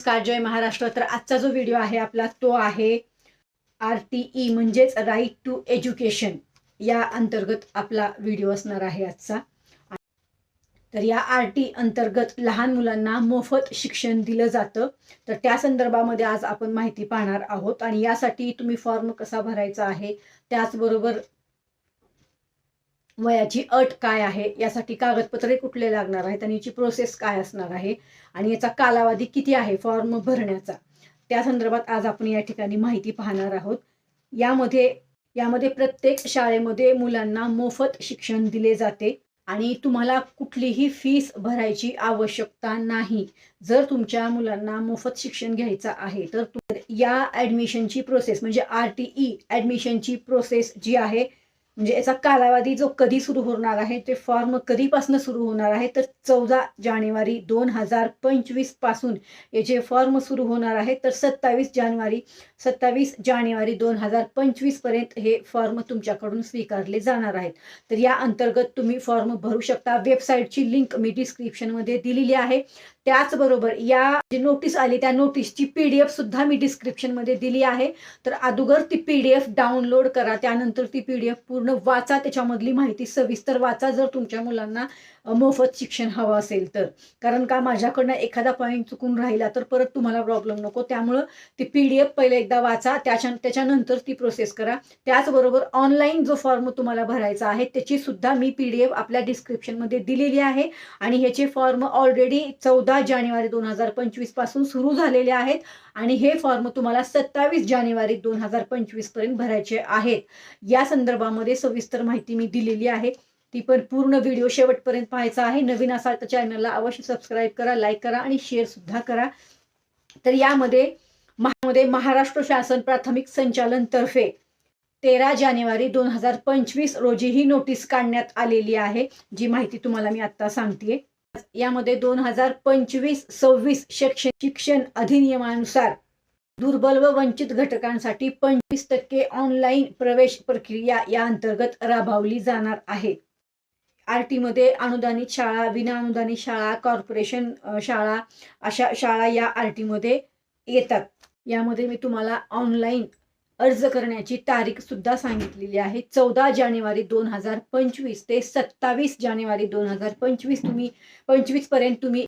नमस्कार जय महाराष्ट्र. तर आजचा जो व्हिडिओ आहे आपला तो आहे आर टी ई म्हणजेच राईट टू एज्युकेशन या अंतर्गत आपला व्हिडिओ असणार आहे आजचा. तर या आर टी अंतर्गत लहान मुलांना मोफत शिक्षण दिलं जातं. तर त्या संदर्भामध्ये आज आपण माहिती पाहणार आहोत. आणि यासाठी तुम्ही फॉर्म कसा भरायचा आहे त्याचबरोबर वयाची अट काय आहे यासाठी कागदपत्रे कुठले लागणार आहेत आणि याची प्रोसेस काय असणार आहे आणि याचा कालावधी किती आहे फॉर्म भरण्याचा. त्या संदर्भात आज आपण या ठिकाणी माहिती पाहणार आहोत. यामध्ये यामध्ये प्रत्येक शाळेमध्ये मुलांना मोफत शिक्षण दिले जाते आणि तुम्हाला कुठलीही फीस भरायची आवश्यकता नाही. जर तुमच्या मुलांना मोफत शिक्षण घ्यायचं आहे तर या ॲडमिशनची प्रोसेस म्हणजे आर टी ई ॲडमिशनची प्रोसेस जी आहे म्हणजे याचा कालावधी जो कधी सुरू होणार आहे ते फॉर्म कधीपासून सुरू होणार आहे तर चौदा जानेवारी दोन हजार पंचवीसपासून याचे फॉर्म सुरू होणार आहे तर सत्तावीस जानेवारी सत्तावीस जानेवारी दोन हजार पंचवीसपर्यंत हे फॉर्म तुमच्याकडून स्वीकारले जाणार आहेत. तर या अंतर्गत तुम्ही फॉर्म भरू शकता. वेबसाईटची लिंक मी डिस्क्रिप्शनमध्ये दिलेली आहे. त्याचबरोबर या जी नोटीस आली त्या नोटीसची पी डी एफ सुद्धा मी डिस्क्रिप्शनमध्ये दिली आहे. तर अगोदर ती पी डी एफ डाउनलोड करा. त्यानंतर ती पी डी एफ पूर्ण वाचा. त्याच्यामधली माहिती सविस्तर वाचा. जर तुमच्या मुलांना मोफत शिक्षण हवं असेल तर. कारण का माझ्याकडनं एखादा पॉईंट चुकून राहिला तर परत तुम्हाला प्रॉब्लेम नको. त्यामुळं ती पी डी एफ पहिले एकदा वाचा त्याच्या त्याच्यानंतर ती प्रोसेस करा. त्याचबरोबर ऑनलाईन जो फॉर्म तुम्हाला भरायचा आहे त्याची सुद्धा मी पी डी एफ आपल्या डिस्क्रिप्शनमध्ये दिलेली आहे. आणि ह्याचे फॉर्म ऑलरेडी चौदा जानेवारी दोन हजार पंचवीसपासून सुरू झालेले आहेत. आणि हे फॉर्म तुम्हाला सत्तावीस जानेवारी दोन हजार पंचवीसपर्यंत भरायचे आहेत. या संदर्भामध्ये सविस्तर माहिती मी दिलेली आहे. ती पण पूर्ण व्हिडिओ शेवटपर्यंत पाहायचा आहे. नवीन असाल तर चॅनलला अवश्य सबस्क्राईब करा लाईक करा आणि शेअर सुद्धा करा. तर यामध्ये महामध्ये महाराष्ट्र शासन प्राथमिक संचालन तर्फे तेरा जानेवारी दोन हजार पंचवीस रोजी ही नोटीस काढण्यात आलेली आहे. जी माहिती तुम्हाला मी आता सांगतेय. यामध्ये दोन हजार पंचवीस सव्वीस शैक्षणिक शिक्षण अधिनियमानुसार दुर्बल व वंचित घटकांसाठी पंचवीस टक्के ऑनलाईन प्रवेश प्रक्रिया या अंतर्गत राबवली जाणार आहे. आर टीमध्ये अनुदानित शाळा विना अनुदानित शाळा कॉर्पोरेशन शाळा अशा शाळा या आर टीमध्ये येतात. यामध्ये मी तुम्हाला ऑनलाईन अर्ज करण्याची तारीख सुद्धा सांगितलेली आहे. चौदा जानेवारी दोन हजार पंचवीस ते सत्तावीस जानेवारी दोन हजार पंचवीस तुम्ही पंचवीसपर्यंत तुम्ही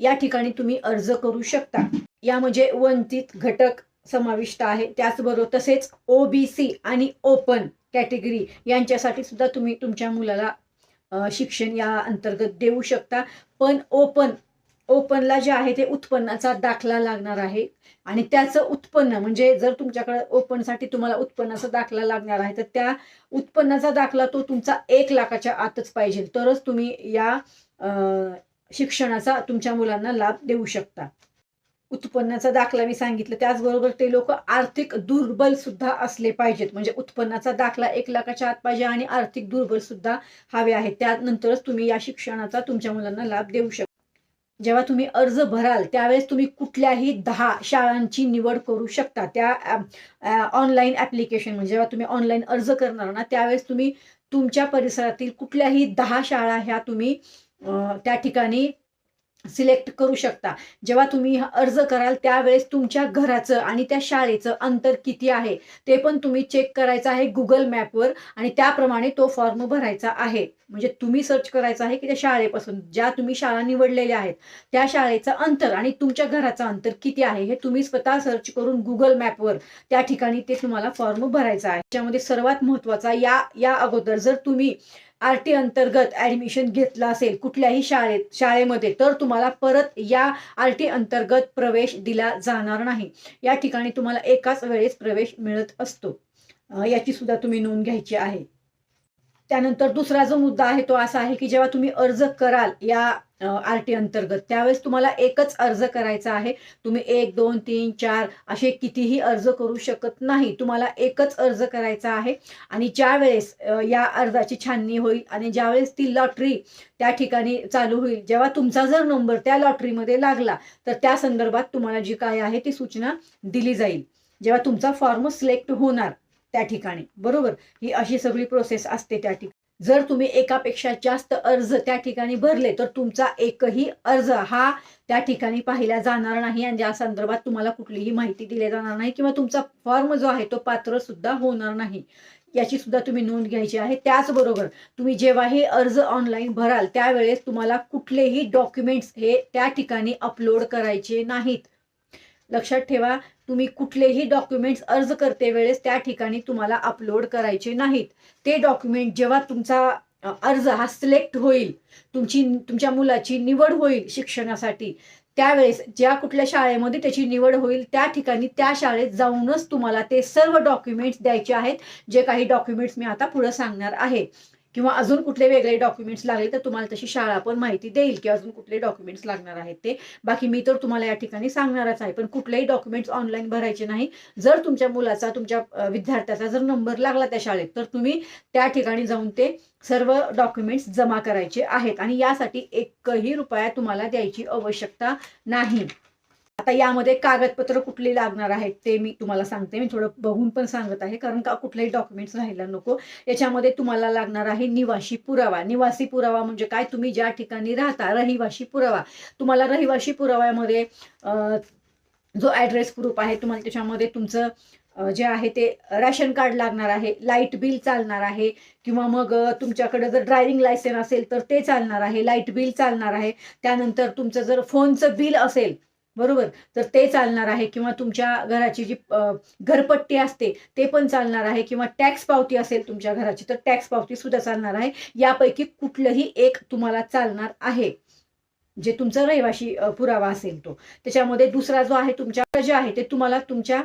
या ठिकाणी तुम्ही अर्ज करू शकता. या म्हणजे वंचित घटक समाविष्ट आहे. त्याचबरोबर तसेच ओबीसी आणि ओपन कॅटेगरी यांच्यासाठी सुद्धा तुम्ही तुमच्या मुलाला शिक्षण या अंतर्गत देऊ शकता. पण ओपन ओपनला जे आहे ते उत्पन्नाचा दाखला लागणार आहे. आणि त्याचं उत्पन्न म्हणजे जर तुमच्याकडे ओपनसाठी तुम्हाला उत्पन्नाचा दाखला लागणार आहे तर त्या उत्पन्नाचा दाखला तो तुमचा एक लाखाच्या आतच पाहिजे. तरच तुम्ही या शिक्षणाचा तुमच्या मुलांना लाभ देऊ शकता. उत्पन्नाचा दाखला मी सांगितलं. त्याचबरोबर ते लोक आर्थिक दुर्बल सुद्धा असले पाहिजेत. म्हणजे उत्पन्नाचा दाखला एक लाखाच्या आत पाहिजे आणि आर्थिक दुर्बल सुद्धा हवे आहेत. त्यानंतरच तुम्ही या शिक्षणाचा तुमच्या मुलांना लाभ देऊ शकता जेव्हा तुम्ही अर्ज भराल त्यावेळेस तुम्ही कुठल्याही दहा शाळांची निवड करू शकता. त्या ऑनलाईन ॲप्लिकेशन म्हणजे जेव्हा तुम्ही ऑनलाईन अर्ज करणार ना त्यावेळेस तुम्ही तुमच्या परिसरातील कुठल्याही दहा शाळा ह्या तुम्ही त्या ठिकाणी सिलेक्ट करू शकता. जेव्हा तुम्ही अर्ज कराल त्यावेळेस तुमच्या घराचं आणि त्या शाळेचं अंतर किती आहे ते पण तुम्ही चेक करायचं आहे गुगल मॅपवर आणि त्याप्रमाणे तो फॉर्म भरायचा आहे. म्हणजे तुम्ही सर्च करायचं आहे की त्या शाळेपासून ज्या तुम्ही शाळा निवडलेल्या आहेत त्या शाळेचं अंतर आणि तुमच्या घराचं अंतर किती आहे हे तुम्ही स्वतः सर्च करून गुगल मॅपवर त्या ठिकाणी ते तुम्हाला फॉर्म भरायचा आहे. त्याच्यामध्ये सर्वात महत्त्वाचा या या अगोदर जर तुम्ही आर टी अंतर्गत ॲडमिशन घेतलं असेल कुठल्याही शाळेत शाळेमध्ये तर तुम्हाला परत या आर टी अंतर्गत प्रवेश दिला जाणार नाही. या ठिकाणी तुम्हाला एकाच वेळेस प्रवेश मिळत असतो. याची सुद्धा तुम्ही नोंद घ्यायची आहे. त्यानंतर दुसरा जो मुद्दा आहे तो असा आहे की जेव्हा तुम्ही अर्ज कराल या आर टी अंतर्गत त्यावेळेस तुम्हाला एकच अर्ज करायचा आहे. तुम्ही एक दोन तीन चार असे कितीही अर्ज करू शकत नाही. तुम्हाला एकच अर्ज करायचा आहे. आणि ज्या वेळेस या अर्जाची छाननी होईल आणि ज्यावेळेस ती लॉटरी त्या ठिकाणी चालू होईल जेव्हा तुमचा जर नंबर त्या लॉटरीमध्ये लागला तर त्या संदर्भात तुम्हाला जी काय आहे ती सूचना दिली जाईल. जेव्हा तुमचा फॉर्म सिलेक्ट होणार त्या ठिकाणी. बरोबर? ही अशी सगळी प्रोसेस असते त्या ठिकाणी. जर तुम्ही एकापेक्षा जास्त अर्ज त्या ठिकाणी भरले तर तुमचा एकही अर्ज हा त्या ठिकाणी पाहिला जाणार नाही आणि या संदर्भात तुम्हाला कुठलीही माहिती दिली जाणार नाही किंवा तुमचा फॉर्म जो आहे तो पात्र सुद्धा होणार नाही. याची सुद्धा तुम्ही नोंद घ्यायची आहे. त्याचबरोबर तुम्ही जेव्हाही अर्ज ऑनलाईन भराल त्यावेळेस तुम्हाला कुठलेही डॉक्युमेंट्स हे त्या ठिकाणी अपलोड करायचे नाहीत. लक्षात ठेवा तुम्ही कुठलेही डॉक्युमेंट्स अर्ज करते वेळेस त्या ठिकाणी तुम्हाला अपलोड करायचे नाहीत. ते डॉक्युमेंट जेव्हा तुमचा अर्ज हा सिलेक्ट होईल तुमची तुमच्या मुलाची निवड होईल शिक्षणासाठी त्यावेळेस ज्या कुठल्या शाळेमध्ये त्याची निवड होईल त्या ठिकाणी त्या शाळेत जाऊनच तुम्हाला ते सर्व डॉक्युमेंट्स द्यायचे आहेत जे काही डॉक्युमेंट्स मी आता पुढे सांगणार आहे. किंवा अजून कुठले वेगळे डॉक्युमेंट्स लागले तर तुम्हाला तशी शाळा पण माहिती देईल की अजून कुठले डॉक्युमेंट्स लागणार आहेत ते. बाकी मी तर तुम्हाला या ठिकाणी सांगणारच आहे. पण कुठलेही डॉक्युमेंट्स ऑनलाईन भरायचे नाही. जर तुमच्या मुलाचा तुमच्या विद्यार्थ्याचा जर नंबर लागला त्या शाळेत तर तुम्ही त्या ठिकाणी जाऊन ते सर्व डॉक्युमेंट्स जमा करायचे आहेत. आणि यासाठी एकही रुपया तुम्हाला द्यायची आवश्यकता नाही. आता यामध्ये कागदपत्र कुठली लागणार आहेत ते मी तुम्हाला सांगते. मी थोडं बघून पण सांगत आहे कारण का कुठलेही डॉक्युमेंट्स राहायला नको. याच्यामध्ये तुम्हाला लागणार आहे निवासी पुरावा. निवासी पुरावा म्हणजे काय? तुम्ही ज्या ठिकाणी राहता रहिवाशी पुरावा. तुम्हाला रहिवाशी पुराव्यामध्ये जो ॲड्रेस प्रूफ आहे तुम्हाला त्याच्यामध्ये तुमचं जे आहे ते रॅशन कार्ड लागणार आहे लाइट बिल चालणार आहे किंवा मग तुमच्याकडे जर ड्रायव्हिंग लायसन असेल तर ते चालणार आहे लाइट बिल चालणार आहे. त्यानंतर तुमचं जर फोनचं बिल असेल बरोबर? तर ते चालणार आहे किंवा तुमच्या घराची जी घरपट्टी असते ते पण चालणार आहे किंवा टॅक्स पावती असेल तुमच्या घराची तर टॅक्स पावती सुद्धा चालणार आहे. यापैकी कुठलंही एक तुम्हाला चालणार आहे जे तुमचा रहिवाशी पुरावा असेल तो. त्याच्यामध्ये दुसरा जो आहे तुमच्या जे आहे ते तुम्हाला तुमच्या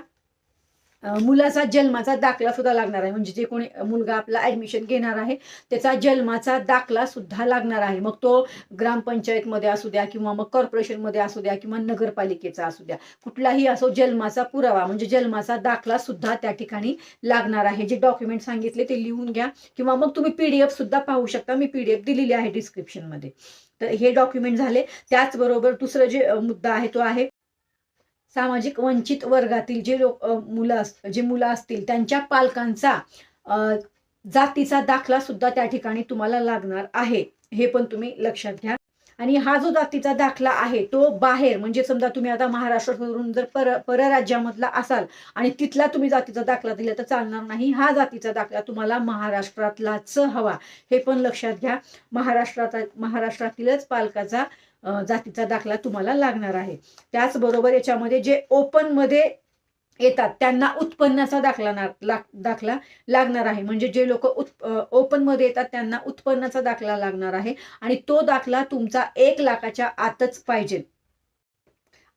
मुलाचा जन्माचा दाखला सुद्धा लागणार आहे. म्हणजे जे कोणी मुलगा आपला ऍडमिशन घेणार आहे त्याचा जन्माचा दाखला सुद्धा लागणार आहे. मग तो ग्रामपंचायतमध्ये असू द्या किंवा मग कॉर्पोरेशनमध्ये असू द्या किंवा नगरपालिकेचा असू द्या कुठलाही असो जन्माचा पुरावा म्हणजे जन्माचा दाखला सुद्धा त्या ठिकाणी लागणार आहे. जे डॉक्युमेंट सांगितले ते लिहून घ्या किंवा मग तुम्ही पीडीएफ सुद्धा पाहू शकता. मी पीडीएफ दिलेली आहे डिस्क्रिप्शनमध्ये तर हे डॉक्युमेंट झाले. त्याचबरोबर दुसरं जे मुद्दा आहे तो आहे सामाजिक वंचित वर्गातील जे लोक मुलं अस जे मुलं असतील त्यांच्या पालकांचा जातीचा दाखला सुद्धा त्या ठिकाणी तुम्हाला लागणार आहे. हे पण तुम्ही लक्षात घ्या. आणि हा जो जातीचा दाखला आहे तो बाहेर म्हणजे समजा तुम्ही आता महाराष्ट्रावरून जर पर परराज्यामधला असाल आणि तिथला तुम्ही जातीचा दाखला दिला तर चालणार नाही. हा जातीचा दाखला तुम्हाला महाराष्ट्रातलाच हवा. हे पण लक्षात घ्या. महाराष्ट्रात महाराष्ट्रातीलच पालकाचा जातीचा दाखला तुम्हाला लागणार आहे. त्याचबरोबर याच्यामध्ये जे ओपनमध्ये येतात. त्यांना उत्पन्नाचा दाखला ना- लाग- दाखला लागणार आहे. म्हणजे जे लोक उत् ओपनमध्ये येतात त्यांना उत्पन्नाचा दाखला लागणार आहे. आणि तो दाखला तुमचा एक लाखाच्या आतच पाहिजे.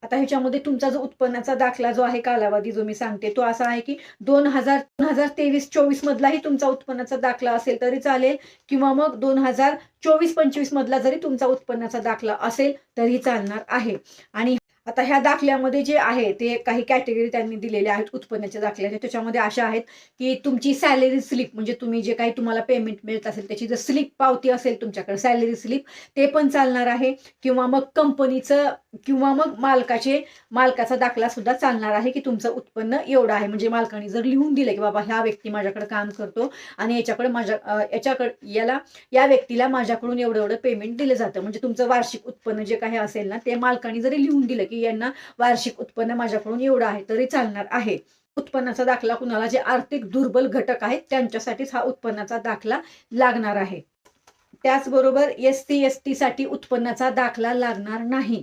आता ह्याच्यामध्ये तुमचा जो उत्पन्नाचा दाखला जो आहे कालावधी जो मी सांगते तो असा आहे की दोन हजार दोन हजार तेवीस चोवीस मधलाही तुमचा उत्पन्नाचा दाखला असेल तरी चालेल. किंवा मग दोन हजार चोवीस पंचवीस मधला जरी तुमचा उत्पन्नाचा दाखला असेल तरी चालणार आहे. आणि आता ह्या दाखल्यामध्ये जे आहे ते काही कॅटेगरी त्यांनी दिलेल्या आहेत उत्पन्नाच्या दाखल्याच्या त्याच्यामध्ये अशा आहेत की तुमची सॅलरी स्लिप म्हणजे तुम्ही जे काही तुम्हाला पेमेंट मिळत असेल त्याची जर स्लिप पावती असेल तुमच्याकडे सॅलरी स्लिप ते पण चालणार आहे. किंवा मग कंपनीचं किंवा मग मालकाचे मालकाचा दाखला सुद्धा चालणार आहे की तुमचं उत्पन्न एवढं आहे. म्हणजे मालकाने जर लिहून दिलं की बाबा ह्या व्यक्ती माझ्याकडे काम करतो आणि याच्याकडे माझ्या याच्याकडे याला या व्यक्तीला माझ्याकडून एवढं एवढं पेमेंट दिलं जातं. म्हणजे तुमचं वार्षिक उत्पन्न जे काही असेल ना ते मालकाने जरी लिहून दिलं की यांना वार्षिक उत्पन्न माझ्याकडून एवढं आहे तरी चालणार आहे. उत्पन्नाचा दाखला कुणाला? जे आर्थिक दुर्बल घटक आहेत त्यांच्यासाठीच हा उत्पन्नाचा दाखला लागणार आहे. त्याचबरोबर एस टी एस टी साठी उत्पन्नाचा दाखला लागणार नाही.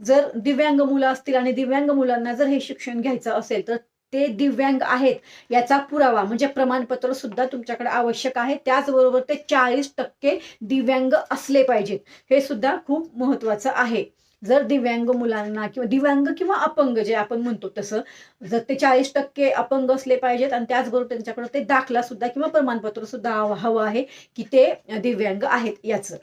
जर दिव्यांग मुलं असतील आणि दिव्यांग मुलांना जर हे शिक्षण घ्यायचं असेल तर ते दिव्यांग आहेत याचा पुरावा म्हणजे प्रमाणपत्र सुद्धा तुमच्याकडे आवश्यक आहे. त्याचबरोबर ते चाळीस टक्के दिव्यांग असले पाहिजेत. हे सुद्धा खूप महत्वाचं आहे. जर दिव्यांग मुलांना किंवा दिव्यांग किंवा अपंग जे आपण म्हणतो तसं जर ते चाळीस टक्के अपंग असले पाहिजेत आणि त्याचबरोबर त्यांच्याकडे ते दाखला सुद्धा किंवा प्रमाणपत्र सुद्धा हवं आहे की ते दिव्यांग आहेत याचं.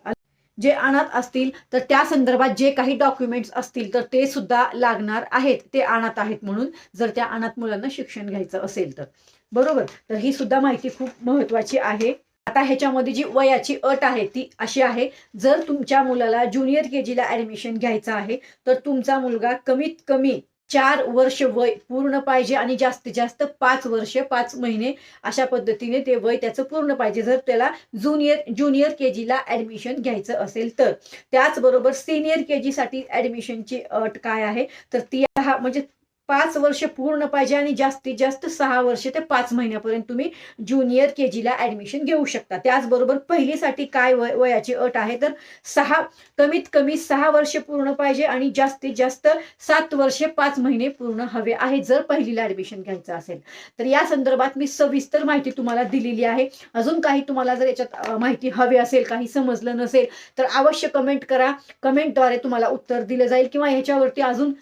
जे अनाथ असतील तर त्या संदर्भात जे काही डॉक्युमेंट्स असतील तर ते सुद्धा लागणार आहेत. ते अनाथ आहेत म्हणून जर त्या अनाथ मुलांना शिक्षण घ्यायचं असेल तर. बरोबर? तर ही सुद्धा माहिती खूप महत्वाची आहे. आता ह्याच्यामध्ये जी वयाची अट आहे ती अशी आहे जर तुमच्या मुलाला ज्युनियर के जीला ऍडमिशन घ्यायचं आहे तर तुमचा मुलगा कमीत कमी चार वर्ष वय पूर्ण पाहिजे आणि जास्तीत जास्त पाच वर्ष पाच महिने अशा पद्धतीने ते वय त्याचं पूर्ण पाहिजे. जर त्याला ज्युनियर ज्युनियर के जीला ॲडमिशन घ्यायचं असेल तर. त्याचबरोबर सिनियर के जीसाठी ॲडमिशनची अट काय आहे? तर ती हा म्हणजे पाच वर्ष पूर्ण पाहिजे आणि जास्तीत जास्त सहा वर्ष ते पाच महिन्यापर्यंत तुम्ही ज्युनियर के जीला ॲडमिशन घेऊ शकता. त्याचबरोबर पहिलीसाठी काय वय वयाची अट आहे तर सहा कमीत कमी सहा वर्ष पूर्ण पाहिजे आणि जास्तीत जास्त सात वर्षे पाच महिने पूर्ण हवे आहे जर पहिलीला ॲडमिशन घ्यायचं असेल. तर या संदर्भात मी सविस्तर माहिती तुम्हाला दिलेली आहे. अजून काही तुम्हाला जर याच्यात माहिती हवी असेल काही समजलं नसेल तर अवश्य कमेंट करा. कमेंटद्वारे तुम्हाला उत्तर दिलं जाईल किंवा ह्याच्यावरती अजून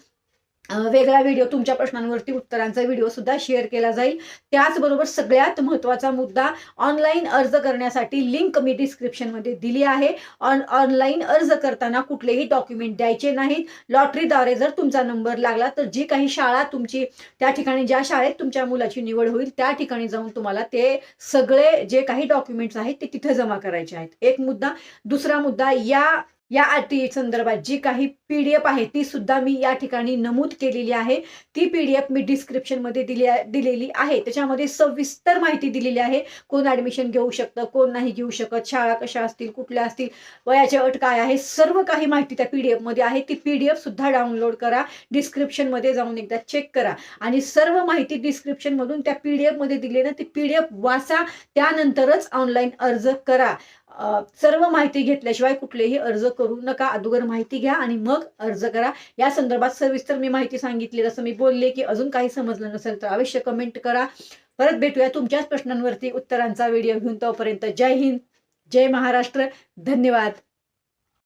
वेगळा व्हिडिओ तुमच्या प्रश्नांवरती उत्तरांचा व्हिडिओ सुद्धा शेअर केला जाईल. त्याचबरोबर सगळ्यात महत्त्वाचा मुद्दा ऑनलाईन अर्ज करण्यासाठी लिंक मी डिस्क्रिप्शनमध्ये दिली आहे. ऑन ऑनलाईन अर्ज करताना कुठलेही डॉक्युमेंट द्यायचे नाहीत. लॉटरीद्वारे जर तुमचा नंबर लागला तर जी काही शाळा तुमची त्या ठिकाणी ज्या शाळेत तुमच्या मुलाची निवड होईल त्या ठिकाणी जाऊन तुम्हाला ते सगळे जे काही डॉक्युमेंट्स आहेत ते तिथे जमा करायचे आहेत. एक मुद्दा. दुसरा मुद्दा या या अटी संदर्भात जी काही पी डी एफ आहे ती सुद्धा मी या ठिकाणी नमूद केलेली आहे. ती पी डी एफ मी डिस्क्रिप्शनमध्ये दिली दिलेली आहे. त्याच्यामध्ये सविस्तर माहिती दिलेली आहे. कोण ॲडमिशन घेऊ शकतं कोण नाही घेऊ शकत शाळा कशा असतील कुठल्या असतील वयाच्या अट काय आहे सर्व काही माहिती त्या पी डी एफमध्ये आहे. ती पी डी एफ सुद्धा डाउनलोड करा डिस्क्रिप्शनमध्ये जाऊन एकदा चेक करा. आणि सर्व माहिती डिस्क्रिप्शनमधून त्या पी डी एफमध्ये दिली ना ती पी डी एफ वाचा त्यानंतरच ऑनलाईन अर्ज करा. सर्व माहिती घेतल्याशिवाय कुठलेही अर्ज करू नका. अगोदर माहिती घ्या आणि मग अर्ज करा. या संदर्भात सविस्तर मी माहिती सांगितली. जसं मी बोलले की अजून काही समजलं नसेल तर अवश्य कमेंट करा. परत भेटूया तुमच्याच प्रश्नांवरती उत्तरांचा व्हिडिओ घेऊन तोपर्यंत जय हिंद जय महाराष्ट्र. धन्यवाद.